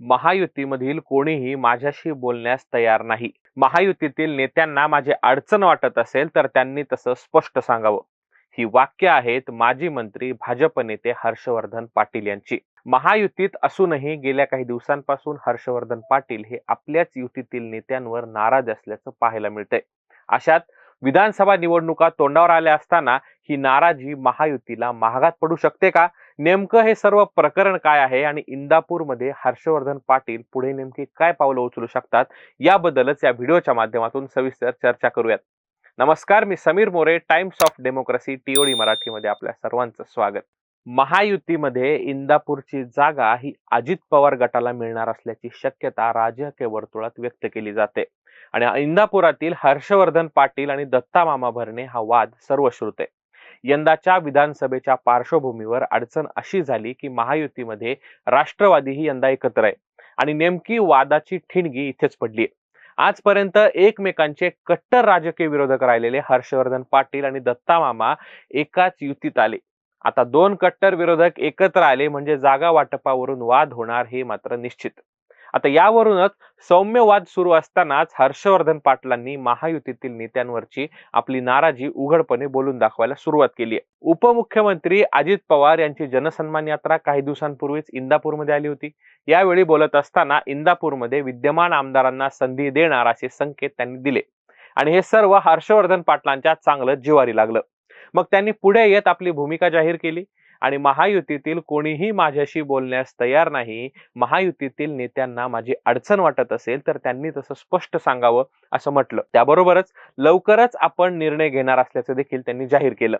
महायुतीमधील कोणीही माझ्याशी बोलण्यास तयार नाही. महायुतीतील नेत्यांना माझी अडचण वाटत असेल तर त्यांनी तसं स्पष्ट सांगावं. ही वाक्य आहेत माजी मंत्री भाजप नेते हर्षवर्धन पाटील यांची. महायुतीत असूनही गेल्या काही दिवसांपासून हर्षवर्धन पाटील हे आपल्याच युतीतील नेत्यांवर नाराज असल्याचं पाहायला मिळतंय. अशात विधानसभा निवडणुका तोंडावर आल्या असताना ही नाराजी महायुतीला महागात पडू शकते का? नेमकं हे सर्व प्रकरण काय आहे? आणि इंदापूरमध्ये हर्षवर्धन पाटील पुढे नेमकी काय पावलं उचलू शकतात? याबद्दलच या व्हिडिओच्या माध्यमातून सविस्तर चर्चा करूयात. नमस्कार मी Samir More Times of Democracy TOD मराठीमध्ये आपल्या सर्वांचं स्वागत. महायुतीमध्ये इंदापूरची जागा ही अजित पवार गटाला मिळणार असल्याची शक्यता राजकीय वर्तुळात व्यक्त केली जाते. आणि इंदापुरातील हर्षवर्धन पाटील आणि दत्ता मामा भरणे हा वाद सर्वश्रुत आहे. यंदाच्या विधानसभेच्या पार्श्वभूमीवर अडचण अशी झाली की महायुतीमध्ये राष्ट्रवादीही यंदा एकत्र आहे. आणि नेमकी वादाची ठिणगी इथेच पडली. आजपर्यंत एकमेकांचे कट्टर राजकीय विरोधक राहिलेले हर्षवर्धन पाटील आणि दत्ता मामा एकाच युतीत आले. आता दोन कट्टर विरोधक एकत्र आले म्हणजे जागा वाटपावरून वाद होणार हे मात्र निश्चित. आता यावरूनच सौम्य वाद सुरू असतानाच हर्षवर्धन पाटलांनी महायुतीतील नेत्यांवरची आपली नाराजी उघडपणे बोलून दाखवायला सुरुवात केली आहे. उपमुख्यमंत्री अजित पवार यांची जनसन्मान यात्रा काही दिवसांपूर्वीच इंदापूरमध्ये आली होती. यावेळी बोलत असताना इंदापूरमध्ये विद्यमान आमदारांना संधी देणार असे संकेत त्यांनी दिले. आणि हे सर्व हर्षवर्धन पाटलांच्या चांगलं जिवारी लागलं. मग त्यांनी पुढे येत आपली भूमिका जाहीर केली. आणि महायुतीतील कोणीही माझ्याशी बोलण्यास तयार नाही महायुतीतील नेत्यांना माझी अडचण वाटत असेल तर त्यांनी तसं स्पष्ट सांगावं असं म्हटलं. त्याबरोबरच लवकरच आपण निर्णय घेणार असल्याचं देखील त्यांनी जाहीर केलं.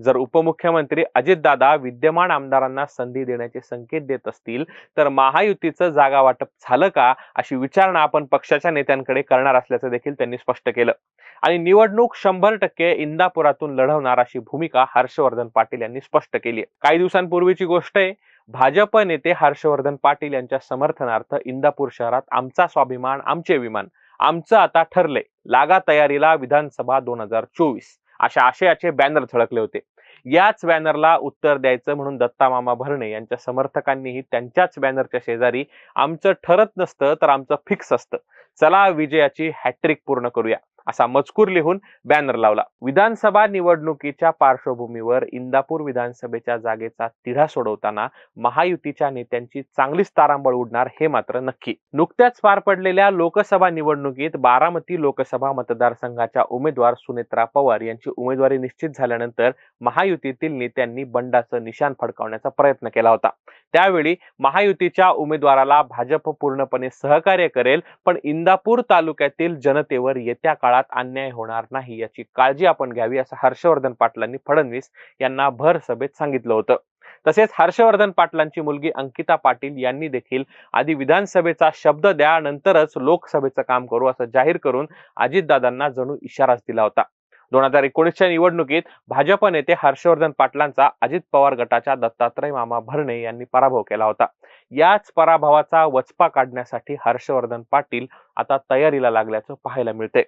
जर उपमुख्यमंत्री अजितदादा विद्यमान आमदारांना संधी देण्याचे संकेत देत असतील तर महायुतीचं जागा वाटप झालं का अशी विचारणा आपण पक्षाच्या नेत्यांकडे करणार असल्याचं देखील त्यांनी स्पष्ट केलं. आणि निवडणूक शंभर टक्के इंदापुरातून लढवणार अशी भूमिका हर्षवर्धन पाटील यांनी स्पष्ट केली आहे. काही दिवसांपूर्वीची गोष्ट आहे भाजप नेते हर्षवर्धन पाटील यांच्या समर्थनार्थ इंदापूर शहरात आमचा स्वाभिमान आमचे विमान आमचं आता ठरले लागा तयारीला विधानसभा दोन हजार चोवीस अशा आशयाचे बॅनर झळकले होते. याच बॅनरला उत्तर द्यायचं म्हणून दत्ता मामा भरणे यांच्या समर्थकांनीही त्यांच्याच बॅनरच्या शेजारी आमचं ठरत नसतं तर आमचं फिक्स असतं. चला विजयाची हॅट्रिक पूर्ण करूया. असा मजकूर लिहून बॅनर लावला. विधानसभा निवडणुकीच्या पार्श्वभूमीवर इंदापूर विधानसभेच्या जागेचा तिढा सोडवताना महायुतीच्या नेत्यांची चांगलीच तारांबळ उडणार हे मात्र नक्की. नुकत्याच पार पडलेल्या लोकसभा निवडणुकीत बारामती लोकसभा मतदारसंघाच्या उमेदवार सुनेत्रा पवार यांची उमेदवारी निश्चित झाल्यानंतर महायुतीतील नेत्यांनी बंडाचं निशाण फडकावण्याचा प्रयत्न केला होता. त्यावेळी महायुतीच्या उमेदवाराला भाजप पूर्णपणे सहकार्य करेल पण इंदापूर तालुक्यातील जनतेवर येत्या काळात अन्याय होणार नाही याची काळजी आपण घ्यावी असं हर्षवर्धन पाटलांनी फडणवीस यांना भर सभेत सांगितलं होतं. तसेच हर्षवर्धन पाटलांची मुलगी अंकिता पाटील यांनी देखील आधी विधानसभेचा शब्द द्या नंतरच लोकसभेचं काम करू असं जाहीर करून अजितदादांना जणू इशाराच दिला होता. दोन हजार एकोणीसच्या निवडणुकीत भाजप नेते हर्षवर्धन पाटलांचा अजित पवार गटाच्या दत्तात्रय मामा भरणे यांनी पराभव केला होता. याच पराभवाचा वचपा काढण्यासाठी हर्षवर्धन पाटील आता तयारीला लागल्याचं पाहायला मिळते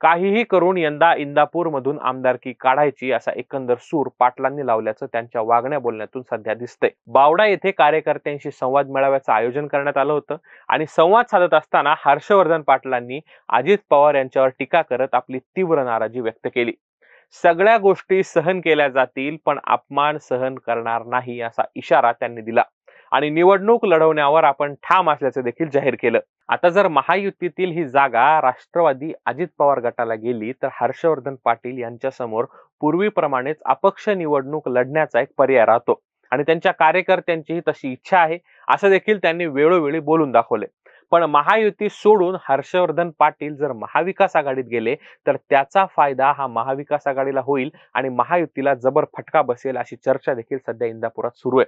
काहीही करून यंदा इंदापूर मधून आमदारकी काढायची असा एकंदर सूर पाटलांनी लावल्याचं त्यांच्या वागण्या बोलण्यातून सध्या दिसतंय. बावडा येथे कार्यकर्त्यांशी संवाद मेळाव्याचं आयोजन करण्यात आलं होतं आणि संवाद साधत असताना हर्षवर्धन पाटलांनी अजित पवार यांच्यावर टीका करत आपली तीव्र नाराजी व्यक्त केली. सगळ्या गोष्टी सहन केल्या जातील पण अपमान सहन करणार नाही असा इशारा त्यांनी दिला. आणि निवडणूक लढवण्यावर आपण ठाम असल्याचं देखील जाहीर केलं. आता जर महायुतीतील ही जागा राष्ट्रवादी अजित पवार गटाला गेली तर हर्षवर्धन पाटील यांच्या समोर पूर्वीप्रमाणेच अपक्ष निवडणूक लढण्याचा एक पर्याय राहतो. आणि त्यांच्या कार्यकर्त्यांचीही तशी इच्छा आहे असं देखील त्यांनी वेळोवेळी बोलून दाखवले पण महायुती सोडून हर्षवर्धन पाटील जर महाविकास आघाडीत गेले तर त्याचा फायदा हा महाविकास आघाडीला होईल आणि महायुतीला जबर फटका बसेल अशी चर्चा देखील सध्या इंदापुरात सुरू आहे.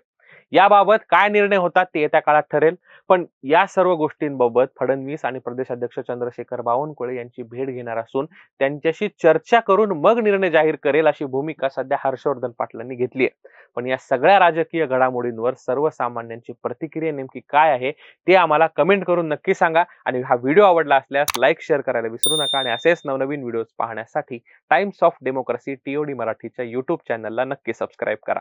याबाबत काय निर्णय होतात ते येत्या काळात ठरेल. पण या सर्व गोष्टींबाबत फडणवीस आणि प्रदेशाध्यक्ष चंद्रशेखर बावनकुळे यांची भेट घेणार असून त्यांच्याशी चर्चा करून मग निर्णय जाहीर करेल अशी भूमिका सध्या हर्षवर्धन पाटलांनी घेतली आहे. पण या सगळ्या राजकीय घडामोडींवर सर्वसामान्यांची प्रतिक्रिया नेमकी काय आहे ते आम्हाला कमेंट करून नक्की सांगा आणि हा व्हिडिओ आवडला असल्यास लाईक शेअर करायला विसरू नका आणि असेच नवनवीन व्हिडिओज पाहण्यासाठी टाइम्स ऑफ डेमोक्रेसी टीओडी मराठीच्या युट्यूब चॅनलला नक्की सबस्क्राईब करा.